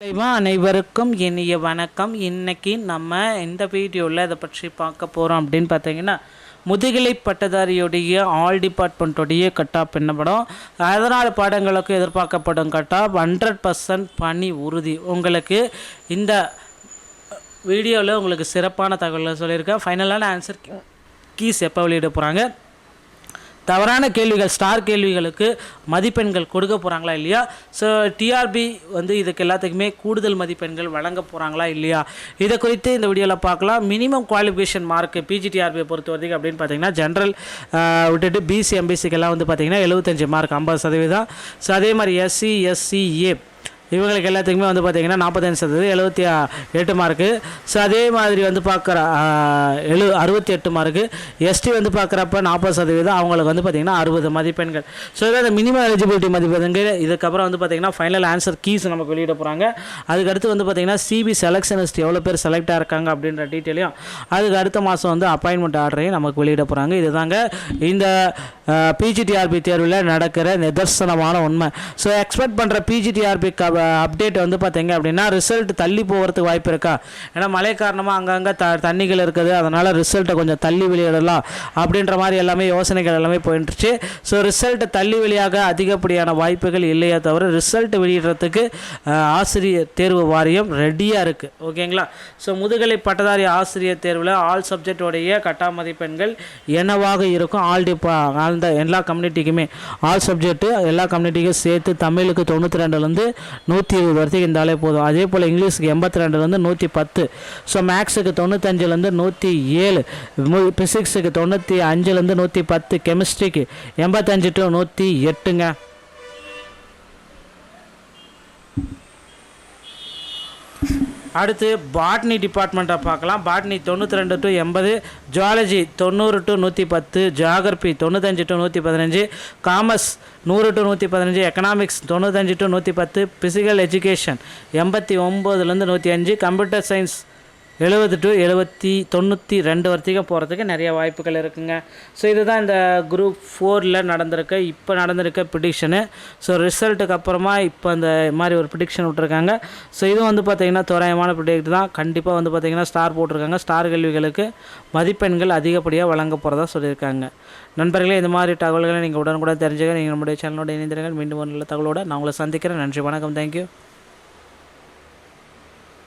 அனைவருக்கும் இனிய வணக்கம். இன்னைக்கு நம்ம இந்த வீடியோவில் இதை பற்றி பார்க்க போகிறோம் அப்படின்னு பார்த்தீங்கன்னா முதுகலை பட்டதாரியுடைய ஆல் டிபார்ட்மெண்ட்டுடைய கட்டாப் என்ன படம்? அதனால் பாடங்களுக்கு எதிர்பார்க்கப்படும் கட்டாப் ஹண்ட்ரட் பர்சன்ட் பணி உறுதி. உங்களுக்கு இந்த வீடியோவில் உங்களுக்கு சிறப்பான தகவலை சொல்லியிருக்கேன். ஃபைனலான ஆன்சர் கீஸ் எப்போ வெளியிட போகிறாங்க தவறான கேள்விகள் ஸ்டார் கேள்விகளுக்கு மதிப்பெண்கள் கொடுக்க போகிறாங்களா இல்லையா? ஸோ டிஆர்பி வந்து இதுக்கு எல்லாத்துக்குமே கூடுதல் மதிப்பெண்கள் வழங்க போகிறாங்களா இல்லையா? இதை குறித்து இந்த வீடியோவில் பார்க்கலாம். மினிமம் குவாலிஃபிகேஷன் மார்க் பிஜிடிஆர்பியை பொறுத்த வரைக்கும் அப்படின்னு பார்த்தீங்கன்னா ஜென்ரல் விட்டுட்டு பிசி எம்பிசிக்கெல்லாம் வந்து பார்த்தீங்கன்னா எழுபத்தஞ்சு மார்க் ஐம்பது சதவீதம். ஸோ அதே மாதிரி எஸ்சி எஸ்சிஏ இவங்களுக்கு எல்லாத்துக்குமே வந்து பார்த்தீங்கன்னா நாற்பத்தஞ்சு சதவீதம் எழுபத்தி எட்டு மார்க்கு ஸோ அதே மாதிரி வந்து பார்க்குற எழு அறுபத்தி எட்டு மார்க்கு எஸ்டி வந்து பார்க்குறப்ப நாற்பது சதவீதம் அவங்களுக்கு வந்து பார்த்திங்கன்னா அறுபது மதிப்பெண்கள். ஸோ இதாவது மினிமம் எலிஜிபிலிட்டி மதிப்பெண்கள். இதுக்கப்புறம் வந்து பார்த்திங்கன்னா ஃபைனல் ஆன்சர் கீஸ் நமக்கு வெளியிட போகிறாங்க அதுக்கடுத்து வந்து பார்த்திங்கன்னா சிபி செலெக்ஷனிஸ்ட் எவ்வளோ பேர் செலக்ட் இருக்காங்க அப்படின்ற டீட்டெயிலையும் அதுக்கு அடுத்த மாதம் வந்து அப்பாயின்மெண்ட் ஆர்டரையும் நமக்கு வெளியிட போகிறாங்க இதுதாங்க இந்த பிஜிடிஆர்பி தேர்வில் நடக்கிற நிதர்சனமான உண்மை. ஸோ எக்ஸ்பெக்ட் பண்ணுற பிஜிடிஆர்பி அப்டேட் வந்து பார்த்தீங்க அப்படின்னா ரிசல்ட் தள்ளி போகிறதுக்கு வாய்ப்பு இருக்கா? ஏன்னா மழை காரணமாக அங்கங்கே த தண்ணிகள் இருக்குது. அதனால் ரிசல்ட்டை கொஞ்சம் தள்ளி வெளியிடலாம் அப்படின்ற மாதிரி எல்லாமே யோசனைகள் எல்லாமே போயிட்டுருச்சு ஸோ ரிசல்ட் தள்ளி வெளியாக அதிகப்படியான வாய்ப்புகள் இல்லையே தவிர ரிசல்ட் வெளியிடுறதுக்கு ஆசிரியர் தேர்வு வாரியம் ரெடியாக இருக்குது ஓகேங்களா? ஸோ முதுகலை பட்டதாரி ஆசிரியர் தேர்வில் ஆல் சப்ஜெக்டோடைய கட்டா மதிப்பெண்கள் என்னவாக இருக்கும்? ஆல் டிப்பா ஆழ்ந்த எல்லா கம்யூனிட்டிக்குமே ஆல் சப்ஜெக்ட்டு எல்லா கம்யூனிட்டிக்கும் சேர்த்து தமிழுக்கு தொண்ணூற்றி ரெண்டுலேருந்து நூற்றி இருபது வரைக்கும் இருந்தாலே போதும். அதே போல் இங்கிலீஷுக்கு எண்பத்தி ரெண்டுலேருந்து நூற்றி பத்து. ஸோ மேக்ஸுக்கு தொண்ணூத்தஞ்சுலேருந்து நூற்றி ஏழு. ஃபிசிக்ஸுக்கு தொண்ணூற்றி அஞ்சுலேருந்து நூற்றி பத்து. கெமிஸ்ட்ரிக்கு எண்பத்தஞ்சு டு நூற்றி எட்டுங்க. அடுத்து பாட்னி டிபார்ட்மெண்ட்டை பார்க்கலாம். பாட்னி தொண்ணூற்றி ரெண்டு டு எண்பது ஜுவாலஜி தொண்ணூறு டு நூற்றி பத்து ஜியாகிரபி தொண்ணூத்தஞ்சு டு நூற்றி பதினஞ்சு காமர்ஸ் நூறு டு நூற்றி பதினஞ்சு எக்கனாமிக்ஸ் தொண்ணூத்தஞ்சு டு நூற்றி பத்து ஃபிசிக்கல் எஜுகேஷன் எண்பத்தி ஒம்போதுலேருந்து நூற்றி அஞ்சு கம்ப்யூட்டர் சயின்ஸ் எழுபது டு எழுபத்தி தொண்ணூற்றி ரெண்டு வரைக்கும் போகிறதுக்கு நிறைய வாய்ப்புகள் இருக்குங்க. ஸோ இதுதான் இந்த குரூப் ஃபோரில் நடந்திருக்க இப்போ நடந்திருக்க ப்ரிடிக்ஷனு ஸோ ரிசல்ட்டுக்கு அப்புறமா இப்போ இந்த மாதிரி ஒரு ப்ரிடிக்ஷன் விட்ருக்காங்க ஸோ இது வந்து பார்த்திங்கன்னா தோராயமான ப்ரிடிக்ட் தான். கண்டிப்பாக வந்து பார்த்திங்கன்னா ஸ்டார் போட்டிருக்காங்க. ஸ்டார் கேள்விகளுக்கு மதிப்பெண்கள் அதிகப்படியாக வழங்க போகிறதா சொல்லியிருக்காங்க. நண்பர்களே இந்த மாதிரி தகவல்களை நீங்கள் உடனுக்குடன் தெரிஞ்சுக்க நீங்கள் நம்முடைய சேனலோட இணைந்திருங்கள். மீண்டும் ஒரு நல்ல தகவலோட நான் உங்களை சந்திக்கிறேன். நன்றி வணக்கம். தேங்க்யூ